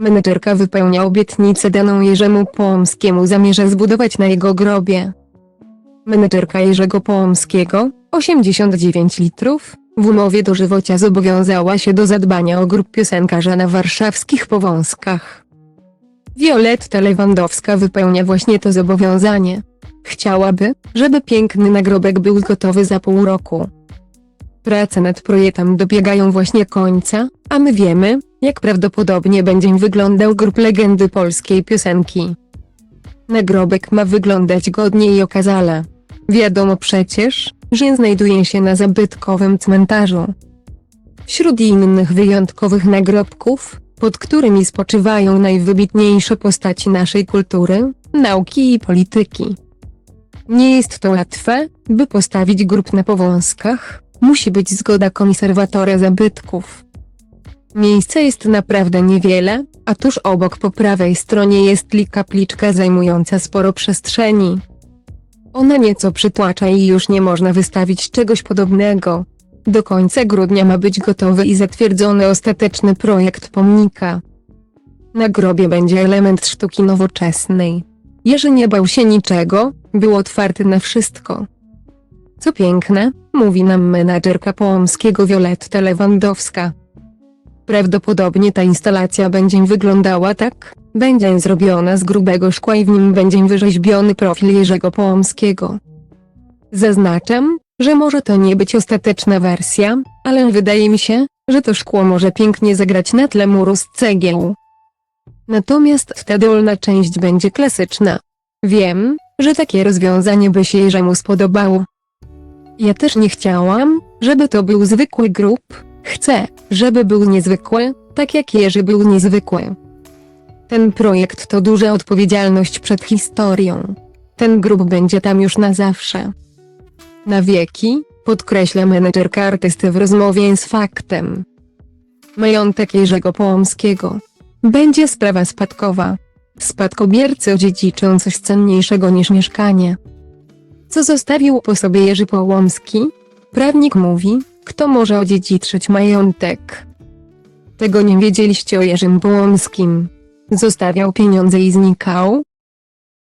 Menedżerka wypełnia obietnicę daną Jerzemu Połomskiemu zamierza zbudować na jego grobie. Menedżerka Jerzego Połomskiego, 89 litrów, w umowie dożywocia zobowiązała się do zadbania o grób piosenkarza na warszawskich Powązkach. Violetta Lewandowska wypełnia właśnie to zobowiązanie. Chciałaby, żeby piękny nagrobek był gotowy za pół roku. Prace nad projektem dobiegają właśnie końca, a my wiemy, jak prawdopodobnie będzie wyglądał grób legendy polskiej piosenki. Nagrobek ma wyglądać godnie i okazale. Wiadomo przecież, że znajduje się na zabytkowym cmentarzu. Wśród innych wyjątkowych nagrobków, pod którymi spoczywają najwybitniejsze postaci naszej kultury, nauki i polityki. Nie jest to łatwe, by postawić grób na powązkach, musi być zgoda konserwatora zabytków. Miejsca jest naprawdę niewiele, a tuż obok po prawej stronie jest li kapliczka zajmująca sporo przestrzeni. Ona nieco przytłacza i już nie można wystawić czegoś podobnego. Do końca grudnia ma być gotowy i zatwierdzony ostateczny projekt pomnika. Na grobie będzie element sztuki nowoczesnej. Jerzy nie bał się niczego, był otwarty na wszystko. Co piękne, mówi nam menadżerka Połomskiego Violetta Lewandowska. Prawdopodobnie ta instalacja będzie wyglądała tak, będzie zrobiona z grubego szkła i w nim będzie wyrzeźbiony profil Jerzego Połomskiego. Zaznaczam, że może to nie być ostateczna wersja, ale wydaje mi się, że to szkło może pięknie zagrać na tle muru z cegieł. Natomiast ta dolna część będzie klasyczna. Wiem, że takie rozwiązanie by się Jerzemu spodobało. Ja też nie chciałam, żeby to był zwykły grób, chcę, żeby był niezwykły, tak jak Jerzy był niezwykły. Ten projekt to duża odpowiedzialność przed historią. Ten grób będzie tam już na zawsze. Na wieki, podkreśla menedżerka artysty w rozmowie z faktem. Majątek Jerzego Połomskiego. Będzie sprawa spadkowa. Spadkobiercy odziedziczą coś cenniejszego niż mieszkanie. Co zostawił po sobie Jerzy Połomski? Prawnik mówi, kto może odziedziczyć majątek. Tego nie wiedzieliście o Jerzym Połomskim. Zostawiał pieniądze i znikał,